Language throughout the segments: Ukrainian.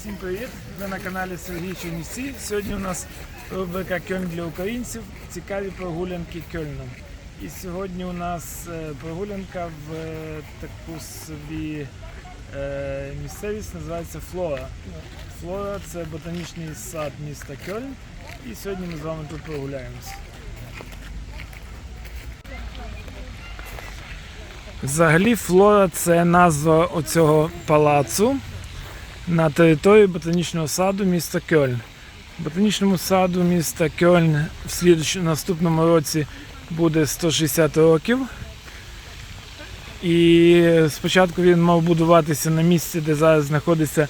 Всім привіт! Ви на каналі Сергій Чернівці. Сьогодні у нас рубрика Кьольн для українців. Цікаві прогулянки Кьольном. І сьогодні у нас е, прогулянка в е, таку собі е, місцевість, називається Флора. Флора це ботанічний сад міста Кьольн. І сьогодні ми з вами тут прогуляємося. Взагалі Флора це назва оцього палацу на території ботанічного саду міста Кьольн. Ботанічному саду міста Кьольн в слідуючому наступному році буде 160 років. І спочатку він мав будуватися на місці, де зараз знаходиться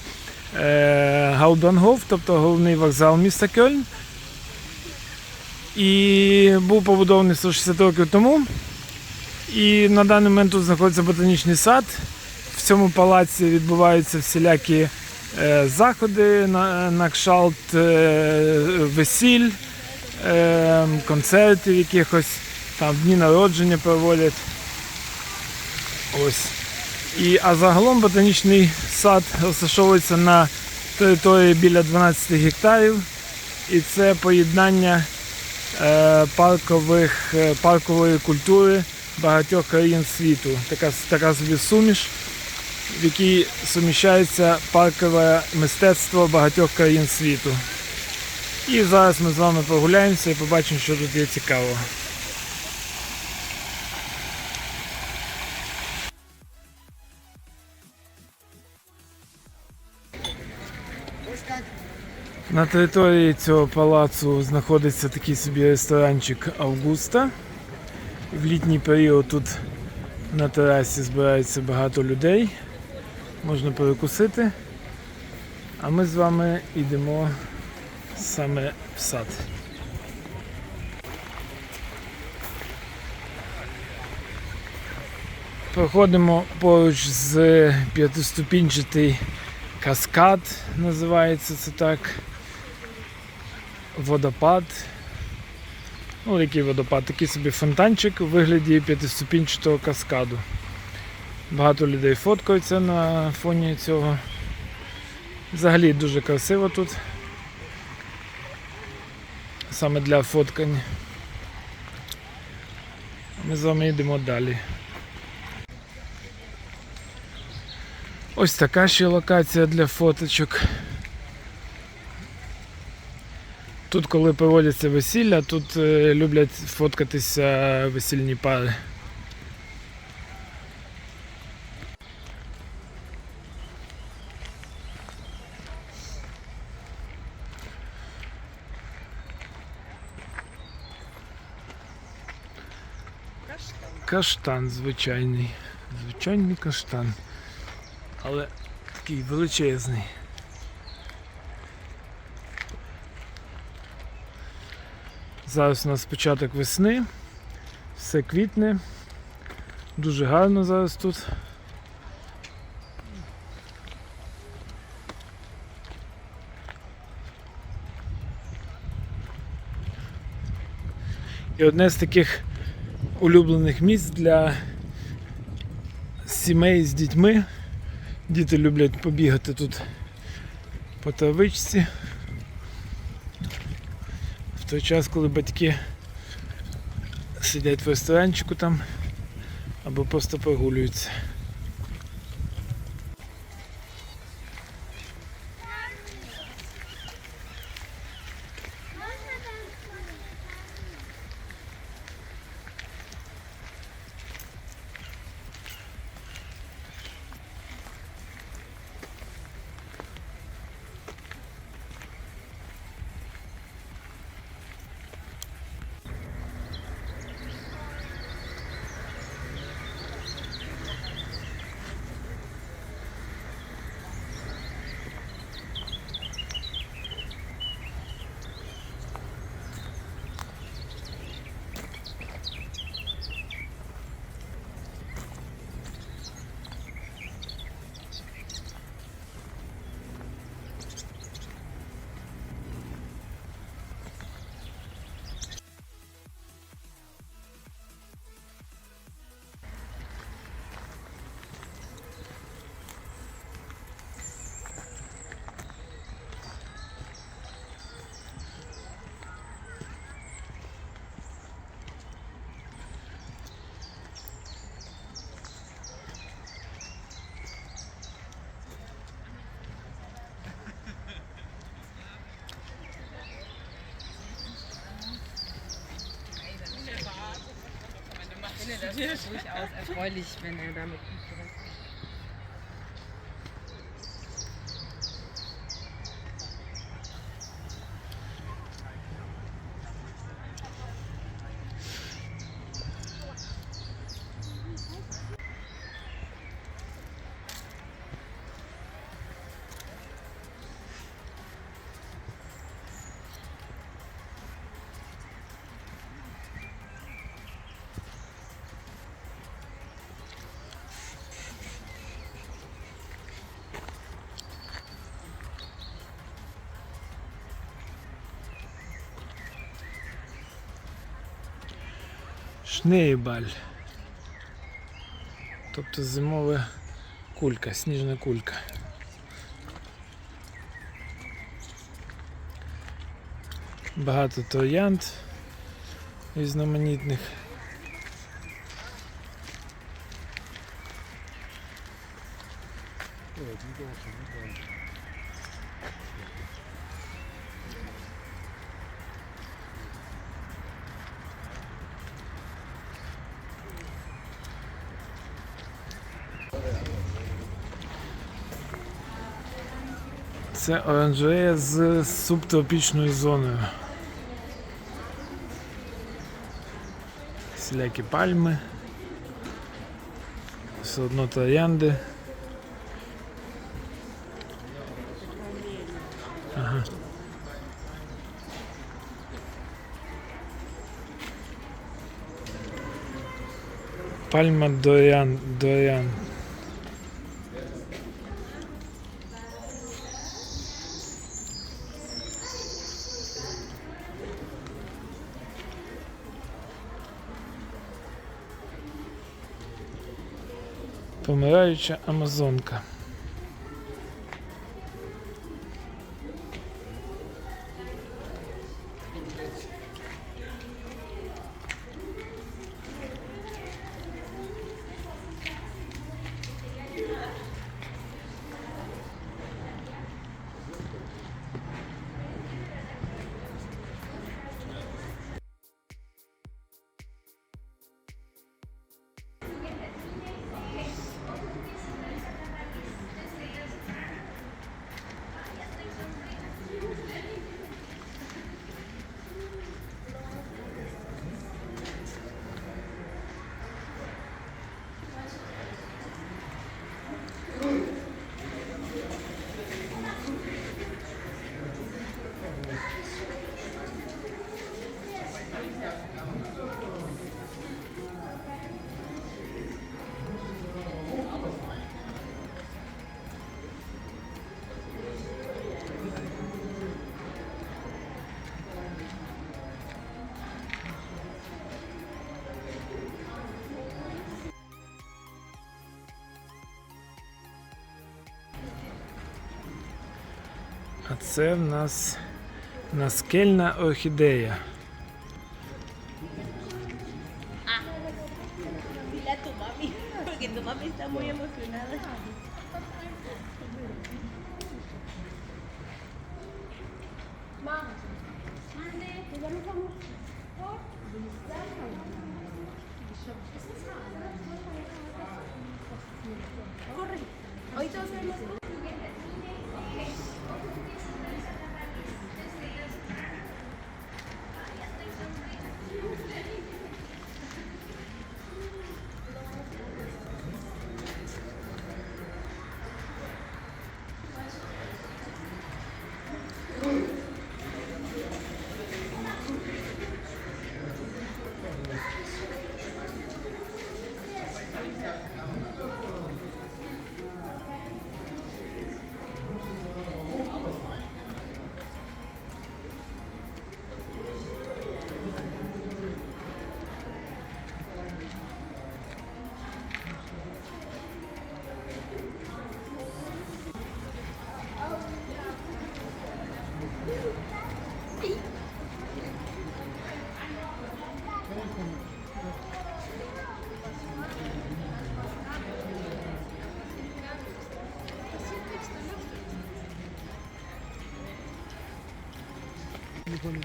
е, Гаудангоф, тобто головний вокзал міста Кьольн. І був побудований 160 років тому. І на даний момент тут знаходиться ботанічний сад. В цьому палаці відбуваються всілякі заходи на, на кшалт е, весіль, е, концертів якихось, там дні народження проводять. Ось. І, а загалом ботанічний сад розташовується на території біля 12 гектарів. І це поєднання е, паркових, е, паркової культури багатьох країн світу. Така, така собі суміш, в якій суміщається паркове мистецтво багатьох країн світу. І зараз ми з вами прогуляємося і побачимо, що тут є цікавого. На території цього палацу знаходиться такий собі ресторанчик Августа. В літній період тут на терасі збирається багато людей. Можна перекусити. А ми з вами йдемо саме в сад. Проходимо поруч з п'ятиступінчатий каскад, називається це так. Водопад. Ну, який водопад, такий собі фонтанчик у вигляді п'ятиступінчатого каскаду. Багато людей фоткаються на фоні цього. Взагалі дуже красиво тут. Саме для фоткань. Ми з вами йдемо далі. Ось така ще локація для фоточок. Тут, коли проводяться весілля, тут е, люблять фоткатися весільні пари. Каштан звичайний. Звичайний каштан. Але такий величезний. Зараз у нас початок весни, все квітне, дуже гарно зараз тут. І одне з таких улюблених місць для сімей з дітьми. Діти люблять побігати тут по тавичці. в той час, коли батьки сидять в ресторанчику там або просто прогулюються. Das ist durchaus erfreulich, wenn er damit Шнейбаль. Тобто зимова кулька, сніжна кулька. Багато троянд різноманітних. Це оранжерея з субтропічною зоною. Всілякі пальми. Все одно троянди. Ага. Пальма Доріан, Доріан. Помираюча Амазонка. Це в нас наскельна орхідея. Corre. Ahorita vas a ver más. вони.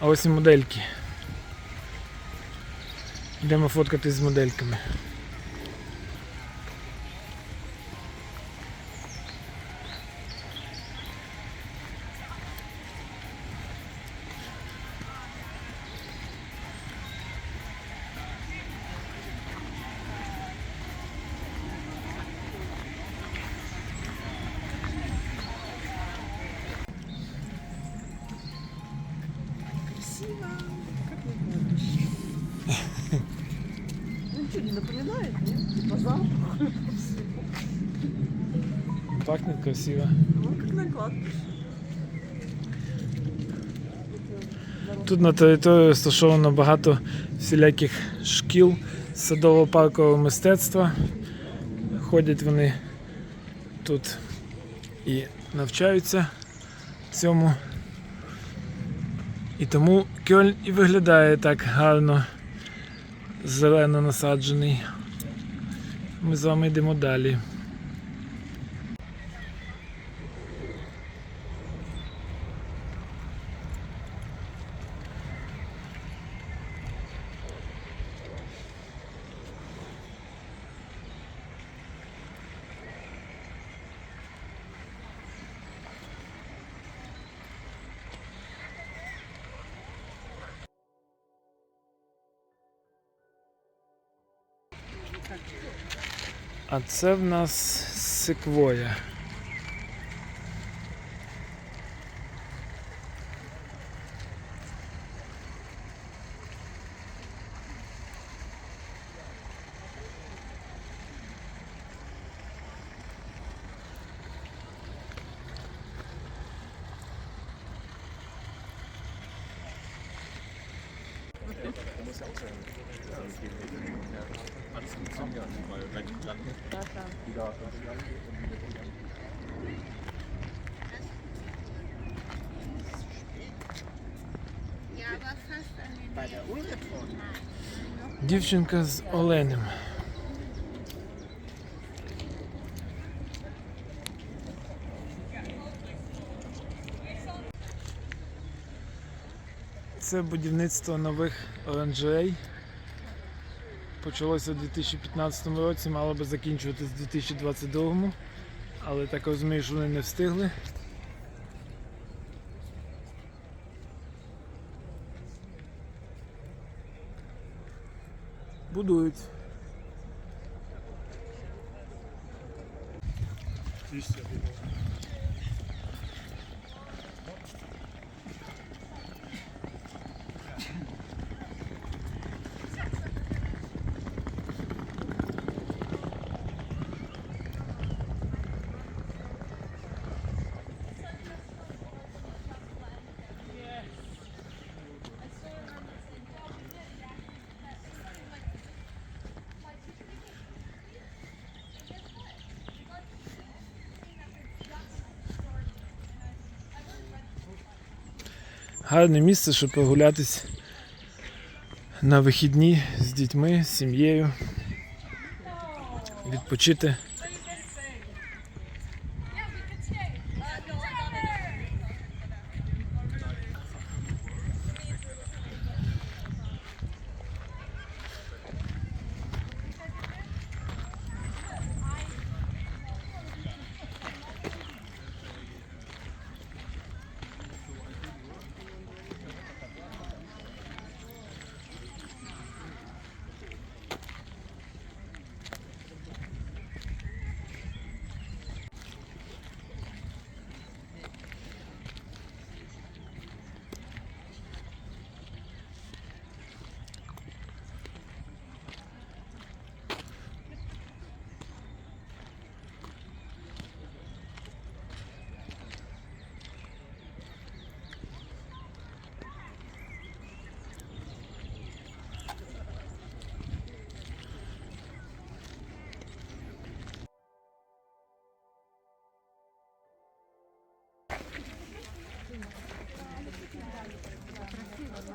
А ось і модельки. Йдемо фоткатись з модельками. Пахнет красиво. Ну, как на кладбище. Тут на території розташовано багато всіляких шкіл садово-паркового мистецтва. Ходять вони тут і навчаються цьому. І тому Кьольн і виглядає так гарно зелено насаджений. Ми з вами йдемо далі. А це в нас секвоя. Дівчинка з оленем. Це будівництво нових оранжерей. Почалося у 2015 році, мало би закінчуватись у 2022, але так розумію, що вони не встигли. Будують. Гарне місце, щоб прогулятись на вихідні з дітьми, з сім'єю. Відпочити.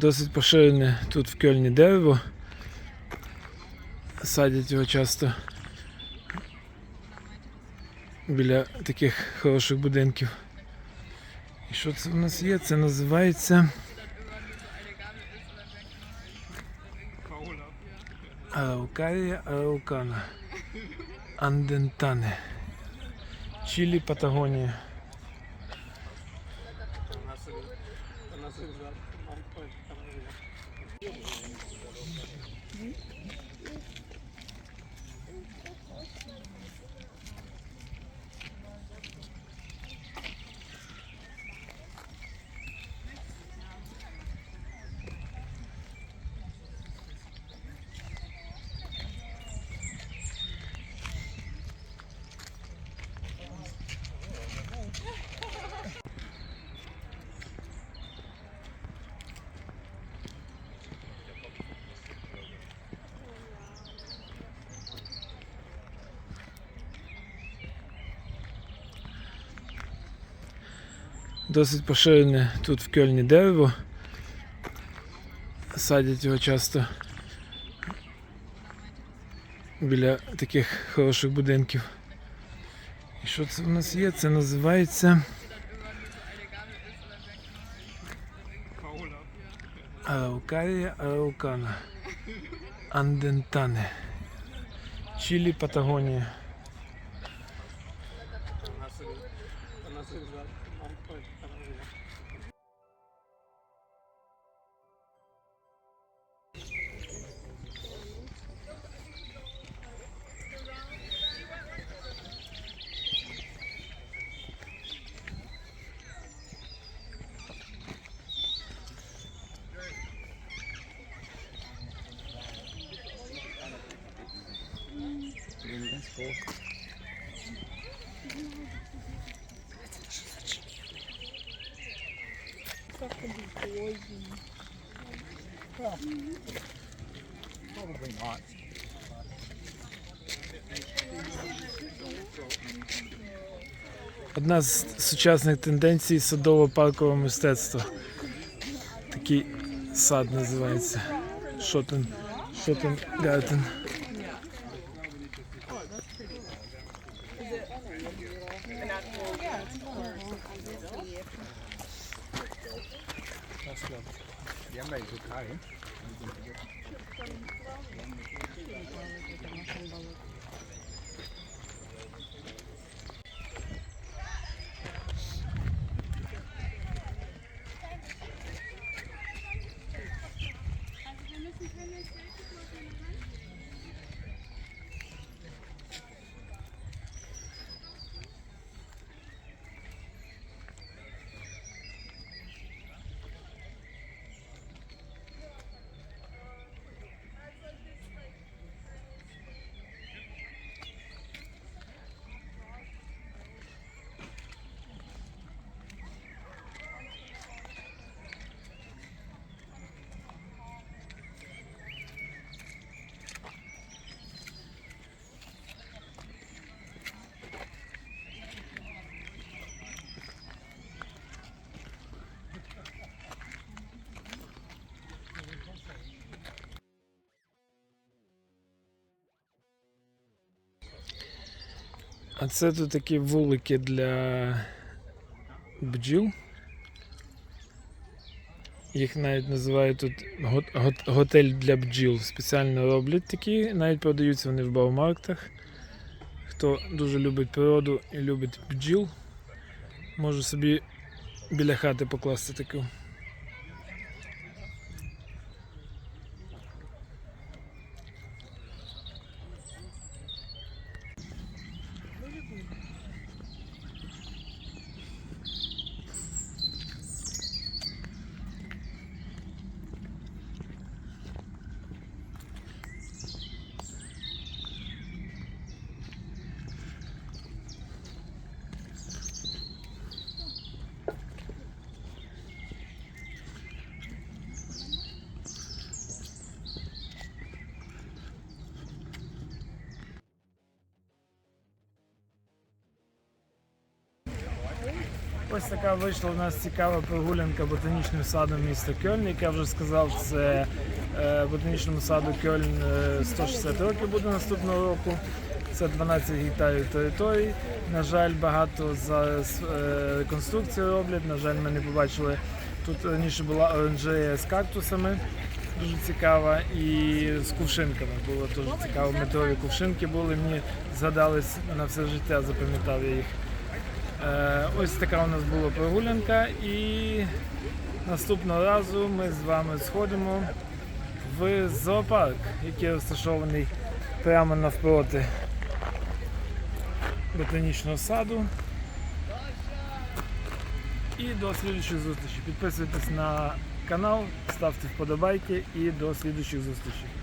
Досить поширене тут в Кельні дерево. Садять його часто біля таких хороших будинків. І що це в нас є? Це називається. Араукарія араукана. Андентане. Чилі, Патагонія. Досить поширене тут в Кельні дерево. Садять його часто біля таких хороших будинків. І що це в нас є? Це називається. Араукарія араукана. Андентане. Чилі, Патагонія. Burası güzel. Mantıklı. Одна з сучасних тенденцій садово-паркове мистецтва. Такий сад називається. Шотен. Шотен Гартен. А це тут такі вулики для бджіл. Їх навіть називають тут го- го- готель для бджіл. Спеціально роблять такі, навіть продаються вони в баумарктах. хто дуже любить природу і любить бджіл, може собі біля хати покласти таку. Ось така вийшла у нас цікава прогулянка ботанічним садом міста Кьольн. Як я вже сказав, це е, ботанічному саду Кьольн е, 160 років буде наступного року. Це 12 гектарів території. На жаль, багато зараз е, реконструкції роблять. На жаль, ми не побачили. Тут раніше була оранжерея з кактусами, дуже цікава, і з кувшинками. Було дуже цікаво. Метрові кувшинки були. Мені згадались на все життя, запам'ятав я їх. Е, Ось така у нас була прогулянка, і наступного разу ми з вами сходимо в зоопарк, який розташований прямо навпроти ботанічного саду. І до слідуючих зустрічей. Підписуйтесь на канал, ставте вподобайки і до слідуючих зустрічей.